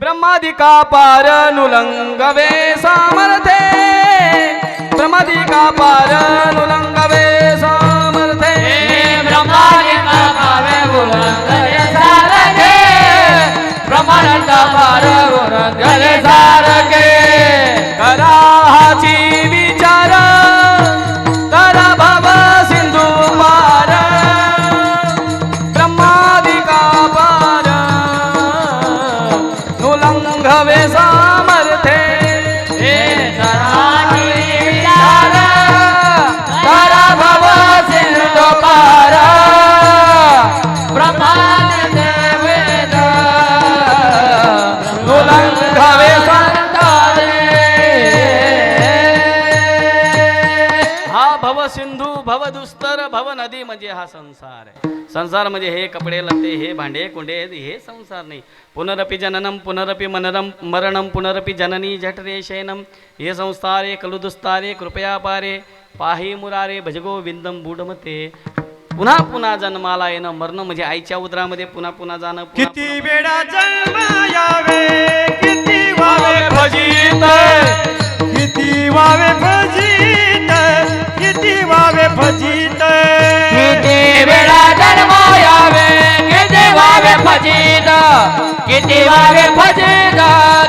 ब्रह्मादिका पार नुलंगवे सामर्थे ब्रह्मादिका पार नुलंगवे सामर्थे ब्रह्मादिका उरंगले सारखे ब्रह्मानंद पार उरंगले सारखे कराहाची हा संसार आहे. संसार म्हणजे हे कपडे लत्ते हे भांडे कुंडे हे संसार नाही. पुनरपि जननम पुनरपि मनरम मरणम पुनरपि जननी झठरे शयनम हे संसारे कलुदुस्तारे कृपया पारे. पाही मुरारे भजगो विंदम बुडमते पुन्हा पुन्हा जन्माला येणं मरणं म्हणजे आईच्या उदरामध्ये पुन्हा पुन्हा जाणं किती वेळा जन्म यावे? किती वावे भजित. किती वावे किती वावे फजित किती वेळा जन्म यावे किती वावे फजित किती वावे फजित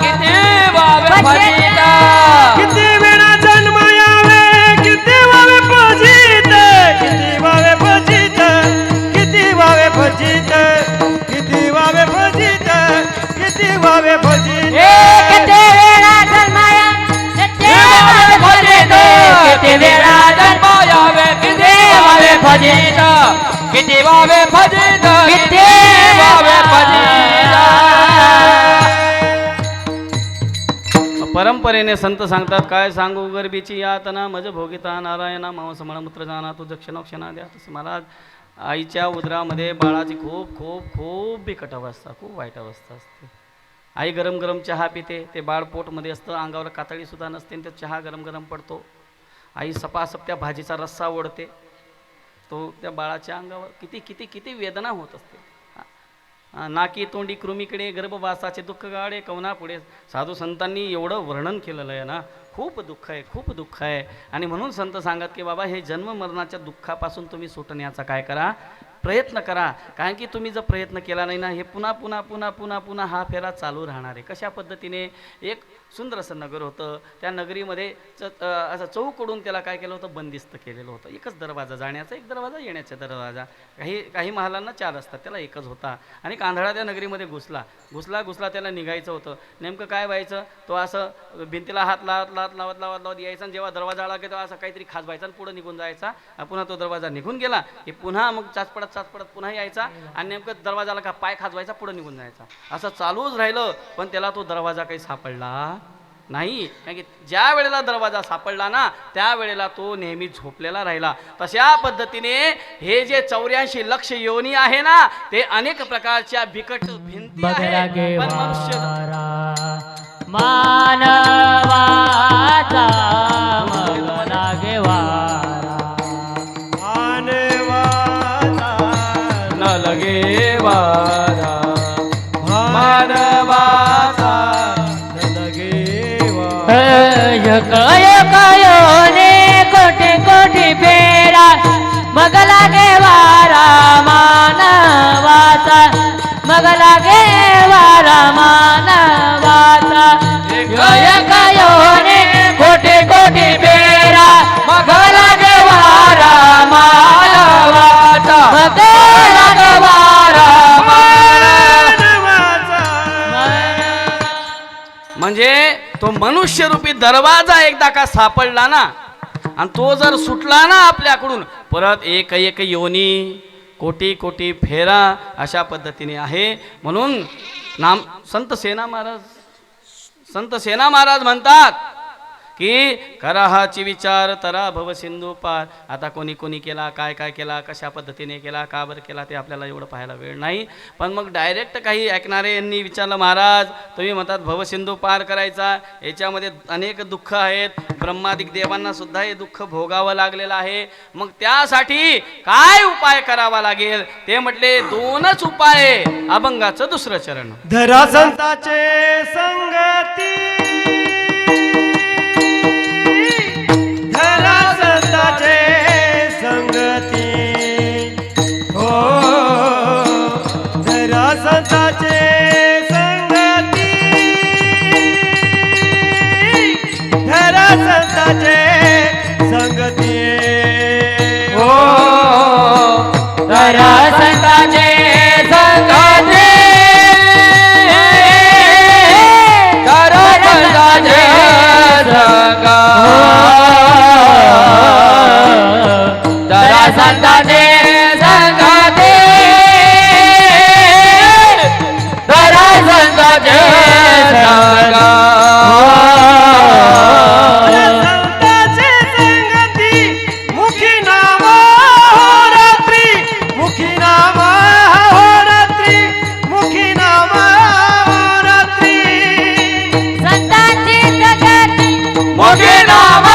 किती वावे फजित. फजित किती वावे फजित किती वावे फजित परंपरेने संत सांगतात काय सांगू गरबीची यातना मज भोगिता नारायणा मांस मळमूत्र जाना तू क्षणोक्षणा द्या तसे. महाराज आईच्या उदरामध्ये बाळाची खूप खूप खूप बिकट अवस्था खूप वाईट अवस्था असते. आई गरम गरम चहा पिते ते बाळ पोटमध्ये असतं अंगावर कातळीसुद्धा नसते आणि ते चहा गरम गरम पडतो. आई सपासप त्या भाजीचा रस्सा ओढते तो त्या बाळाच्या अंगावर किती किती किती वेदना होत असते. नाकी तोंडी कृमीकडे गर्भवासाचे दुःख गाडे कवना पुढे साधू संतांनी एवढं वर्णन केलेलं आहे ना खूप दुःख आहे खूप दुःख आहे. आणि म्हणून संत सांगत की बाबा हे जन्म मरणाच्या दुःखापासून तुम्ही सुटण्याचा काय करा? प्रयत्न करा. कारण की तुम्ही जर प्रयत्न केला नाही ना हे पुन्हा पुन्हा पुन्हा पुन्हा पुन्हा हा फेरा चालू राहणार आहे. कशा पद्धतीने? एक सुंदर असं नगर होतं. त्या नगरीमध्ये च असं चौकडून त्याला काय केलं होतं? बंदिस्त केलेलं होतं. एकच दरवाजा जाण्याचा एक दरवाजा येण्याचा दरवाजा. काही काही महालांना चार असतात त्याला एकच होता. आणि कांधळा त्या नगरीमध्ये घुसला. घुसला घुसला त्याला निघायचं होतं. नेमकं काय व्हायचं? तो असं भिंतीला हात लावत लावत लावत लावत लावत यायचा आणि जेव्हा दरवाजा आला की तेव्हा असं काहीतरी खाजवायचा आणि पुढं निघून जायचा. पुन्हा तो दरवाजा निघून गेला. की पुन्हा मग चाचपडात चाचपडत पुन्हा यायचा आणि नेमकं दरवाजाला का पाय खाजवायचा पुढं निघून जायचा. असं चालूच राहिलं पण त्याला तो दरवाजा काही सापडला नाही. कारण की ज्या वेळेला दरवाजा सापडला ना त्या वेळेला तो नेहमी झोपलेला राहिला. तशा पद्धतीने हे जे चौऱ्याऐंशी लक्ष योनी आहे ना ते अनेक प्रकारच्या बिकट भिंती मनुष्य कय कयो ने कोटी कोटी फेरा मगला गे वारा मानवाचा मगला गे वारा मानवाचा म्हणजे तो मनुष्यरूपी दरवाजा एकदा का सापडला ना आणि तो जर सुटला ना आपल्याकडून परत एक एक योनी कोटी कोटी फेरा अशा पद्धतीने आहे. म्हणून नाम संत सेना महाराज संत सेना महाराज म्हणतात की कराहाची विचार तरा भव सिंधू पार. आता कोणी कोणी केला काय काय केला कशा पद्धतीने केला का बरं केला ते आपल्याला एवढं पाहायला वेळ नाही. पण मग डायरेक्ट काही ऐकणारे यांनी विचारलं महाराज तुम्ही म्हणतात भवसिंधू पार करायचा. याच्यामध्ये अनेक दुःख आहेत. ब्रह्मादिक देवांना सुद्धा हे दुःख भोगावं लागलेलं आहे. मग त्यासाठी काय उपाय करावा लागेल? ते म्हटले दोनच उपाय अभंगाचं दुसरं चरण. धरा संताचे मुखे नाम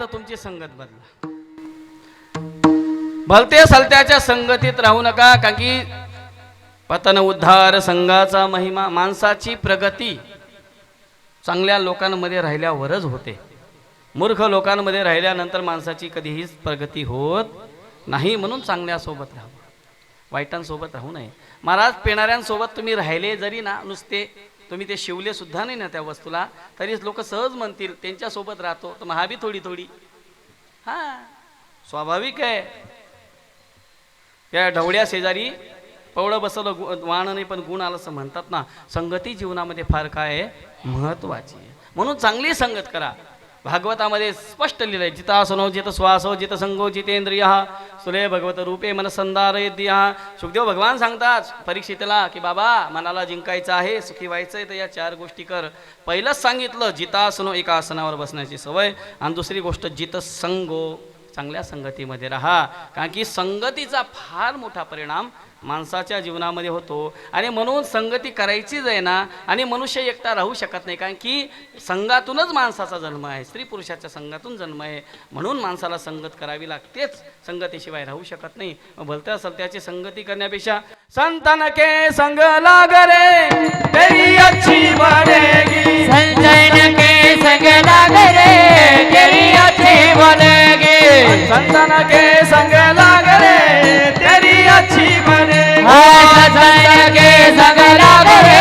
तर तुमची संगत बदला. भलते सलत्याच्या संगतीत राहू नका कारण की पतन उद्धार संघाचा महिमा माणसाची प्रगती चांगल्या लोकांमध्ये राहिल्यावरच होते. मूर्ख लोकांमध्ये राहिल्यानंतर माणसाची कधीही प्रगती होत नाही म्हणून चांगल्यासोबत राहा. वाईटांसोबत राहू नये. महाराज पेणाऱ्यांसोबत तुम्ही राहिले जरी ना नुसते तुम्ही ते शिवले सुद्धा नाही ना त्या वस्तूला? तरी लोक सहज म्हणतील त्यांच्यासोबत राहतो तर महाबी थोडी थोडी. हा स्वाभाविक आहे. या ढवळ्या शेजारी पवळं बसवलं गु वाण नाही पण गुण आलं असं म्हणतात ना संगती जीवनामध्ये फार काय आहे? महत्वाची आहे. म्हणून चांगली संगत करा. भागवतामध्ये स्पष्ट लिहिलं आहे जितासनो जित श्वासो जित संगो जितेंद्रिय। सुले भगवत रूपे मन संदारयद्य सुखदेव भगवान सांगतात परीक्षितला की बाबा मनाला जिंकायचं आहे सुखी व्हायचं आहे तर या चार गोष्टी कर. पहिलंच सांगितलं जितासनो एका आसनावर बसण्याची सवय. आणि दुसरी गोष्ट जित संगो. चांगल्या संगतीमध्ये राहा. कारण की संगतीचा फार मोठा परिणाम माणसाच्या जीवनामध्ये होतो. आणि म्हणून संगती करायचीच आहे ना आणि मनुष्य एकटा राहू शकत नाही. कारण की संघातूनच माणसाचा जन्म आहे. स्त्री पुरुषाच्या संघातून जन्म आहे. म्हणून माणसाला संगत करावी लागतेच. संगतीशिवाय राहू शकत नाही. मग भलत्या सलत्याची संगती करण्यापेक्षा संतन के संग लागरे तेरी अच्छी बनेगी. संतन के संग लागरे तेरी अच्छी बनेगी. संतन के संग लाग रे तेरी अच्छी बने संजयन के संग लाग रे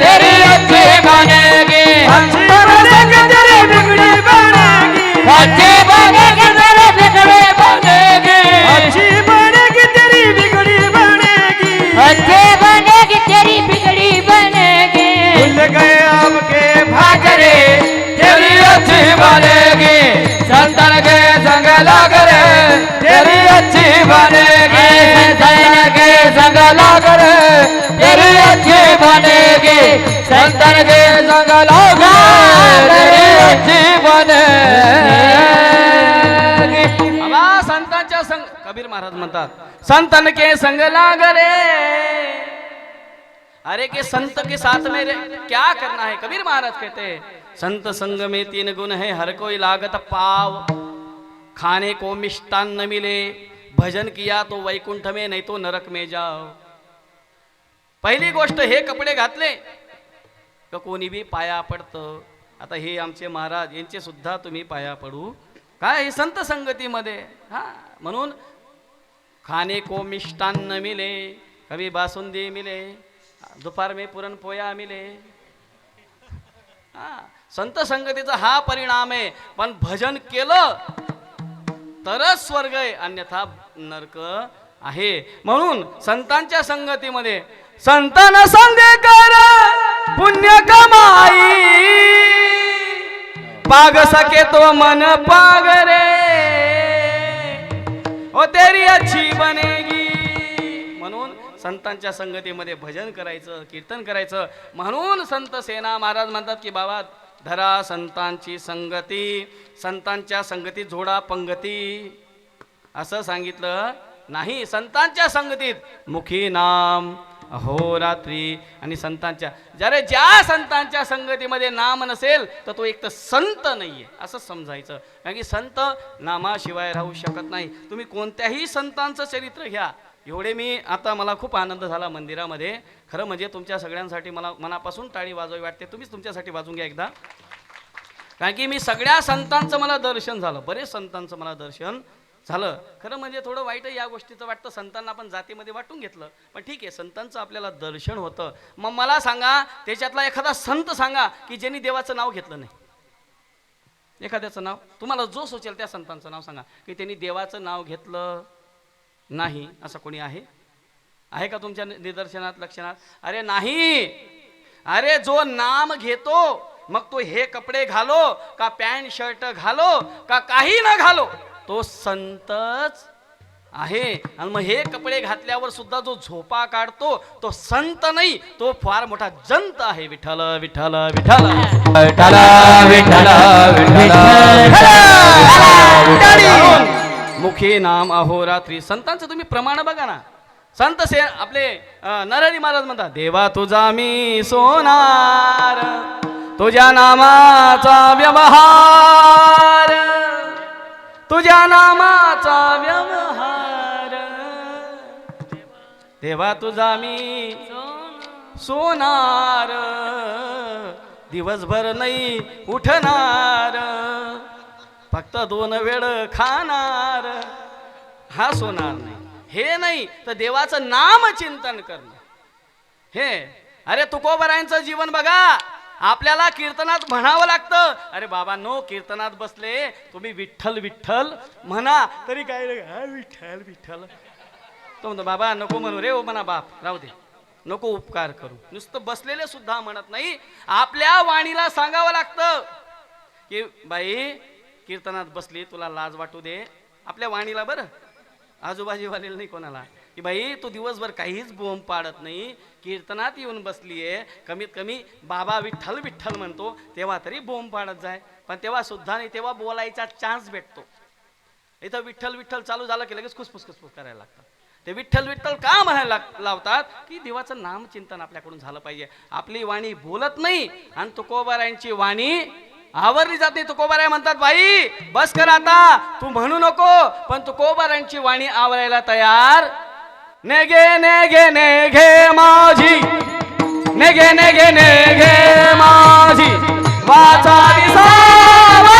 तेरी अच्छी बनेगी। अच्छी बनेगी तेरी बिगड़ी बनेगी। अच्छी बनेगी तेरी बिगड़ी बनेगी। अच्छी बनेगी तेरी बिगड़ी बनेगी। अच्छे बनेगी तेरी बिगड़ी बनेगी। भूल गए आपके तेरी अच्छी बनेगी। संतन के बनेगी संतन के संग तेरी अच्छी बनेगी। संतन के संग, कबीर महाराज संतन के संग लाग अरे, के संत के साथ में रे, क्या करना है? कबीर महाराज कहते हैं, संत संग में तीन गुण है, हर कोई लागत पाव। खाने को मिष्टान्न मिले भजन किया तो वैकुंठ में नाही तो नरक में जाओ। पहिली गोष्ट हे कपडे घातले का कोणी बी पाया पडतं? आता हे आमचे महाराज यांचे सुद्धा तुम्ही पाया पडू। काय हे संत संगतीमध्ये? हा म्हणून खाने को मिष्टान्न मिले कवी बासुंदी मिले दुपार में पुरणपोया मिले। हा संत संगतीचा हा परिणाम आहे पण भजन केलं तरच स्वर्ग आहे अन्यथा नरक आहे. म्हणून संतांच्या संगतीमध्ये संतान संगे कर पुण्य कमाई. पाग सके तो मन पाग रे. ओ तेरी अच्छी बनेगी. म्हणून संतांच्या संगतीमध्ये भजन करायचं कीर्तन करायचं. म्हणून संत सेना महाराज म्हणतात की बाबा धरा संतांची संगती संतांच्या संगतीत जोडा पंगती. असं सांगितलं नाही संतांच्या संगतीत मुखी नाम अहोरात्री आणि संतांच्या जरे ज्या संतांच्या संगतीमध्ये नाम नसेल तर तो एक तर संत नाहीये. असं समजायचं. कारण की संत नामाशिवाय राहू शकत नाही. तुम्ही कोणत्याही संतांचं चरित्र घ्या. एवढे मी आता मला खूप आनंद झाला मंदिरामध्ये. खरं म्हणजे तुमच्या सगळ्यांसाठी मला मनापासून टाळी वाजवावी वाटते. तुम्हीच तुमच्यासाठी वाजून घ्या एकदा. कारण की मी सगळ्या संतांचं मला दर्शन झालं. बरेच संतांचं मला दर्शन झालं. खरं म्हणजे थोडं वाईट या गोष्टीचं वाटतं. संतांना आपण जातीमध्ये वाटून घेतलं. पण ठीक आहे संतांचं आपल्याला दर्शन होतं. मग मला सांगा त्याच्यातला एखादा संत सांगा की ज्यांनी देवाचं नाव घेतलं नाही. एखाद्याचं नाव. तुम्हाला जो सुचेल त्या संतांचं नाव सांगा. की त्यांनी देवाचं नाव घेतलं. नाही असं कोणी आहे आहे का तुमच्या निदर्शनात लक्षणात अरे नाही अरे जो नाम घेतो मग तो हे कपडे घालो का पॅन्ट शर्ट घालो का काही न घालो तो संतच आहे आणि मग हे कपडे घातल्यावर सुद्धा जो झोपा काढतो तो संत नाही तो फार मोठा जंत आहे विठ्ठल विठ्ठल विठ्ठल विठ्ठल विठ्ठल मुखी नाम अहोरात्री. संतांचं तुम्ही प्रमाण बघा ना. संत से आपले नरहरी महाराज म्हणतात देवा तुझा मी सोनार तुझ्या नामाचा व्यवहार तुझ्या नामाचा व्यवहार. देवा तुझा मी सोनार दिवसभर नाही उठणार फक्त दोन वेळ खाणार. हा सोनार नाही. हे नाही तर देवाचं नाम चिंतन करणं. हे अरे तुकोबरायांचं जीवन बघा. आपल्याला कीर्तनात म्हणावं लागतं. अरे बाबा नो कीर्तनात बसले. तुम्ही विठ्ठल विठ्ठल म्हणा. तरी काय विठ्ठल विठ्ठल. तो म्हणतो बाबा नको म्हणू रे ओ म्हणा बाप. राहू दे. नको उपकार करू. नुसतं बसलेले सुद्धा म्हणत नाही. आपल्या वाणीला सांगावं लागतं की बाई कीर्तनात बसली तुला लाज वाटू दे. आपल्या वाणीला बरं. आजूबाजूवालेला नाही कोणाला. की बाई तू दिवसभर काहीच बोंब पाडत नाही. कीर्तनात येऊन बसलीये. कमीत कमी बाबा विठ्ठल विठ्ठल म्हणतो तेव्हा तरी बोंब पाडत जाय. पण तेव्हा सुद्धा नाही तेव्हा बोलायचा चान्स भेटतो. इथं विठ्ठल विठ्ठल चालू झालं की लगेच खुसफुस खुसफुस करायला लागतात. ते विठ्ठल विठ्ठल का म्हणायला लावतात? की देवाचं नामचिंतन आपल्याकडून झालं पाहिजे. आपली वाणी बोलत नाही आणि तुकोबारायांची वाणी आवरली जाते तुकोबाराय म्हणतात बाई बस कर आता. तू म्हणू नको पण तुकोबारांची वाणी आवरायला तयार. नेगे नेगे नेगे माझी नेगे नेगे नेगे माझी वाचा विसावा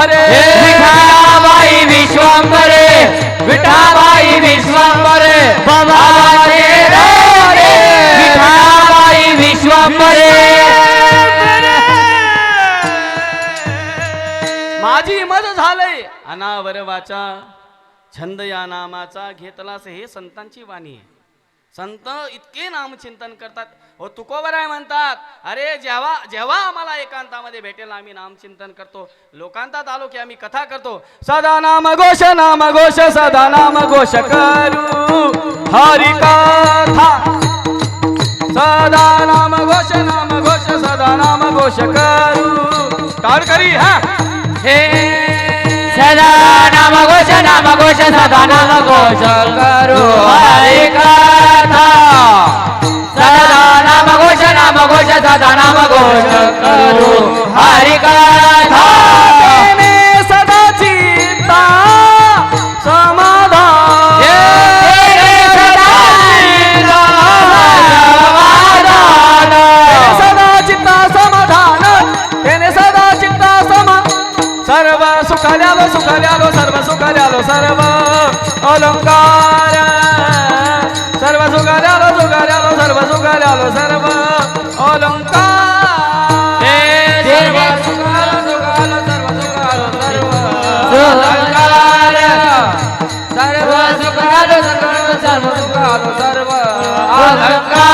विठाबाई विठाबाई विठाबाई माझी मज झालंय. अनावर वाचा छंद या नामाचा घेतलास हे संतांची वाणी आहे. संत इतके नामचिंतन करतात हो तुकोबर आहे म्हणतात. अरे जेव्हा जेव्हा आम्हाला एकांतामध्ये भेटेल आम्ही नामचिंतन करतो. लोकांतात आलो की आम्ही कथा करतो. सदा नाम घोष नाम घोष सदा नाम घोष करू. हरी कथा. सदा नाम घोष नाम घोष सदा नाम घोष करू. करी हा. हे. सदा नाम घोष नाम घोष सदा नाम घोष करू. हरी सदा नाम घोष करू हरी कथा तेने सदा चित्ता समाधान। सदा समाधान. तेने सदा चित्ता समाधान। तेने सदा चित्ता समा सर्व सुखाल्यालो सुखाल्यालो सर्व सुखाल्यालो सर्व अलंकार। सर्व सुखाल्यालो सुखाल्यालो सर्व सुखाल्यालो सर्व ಸರ್ವ ಸರ್ವ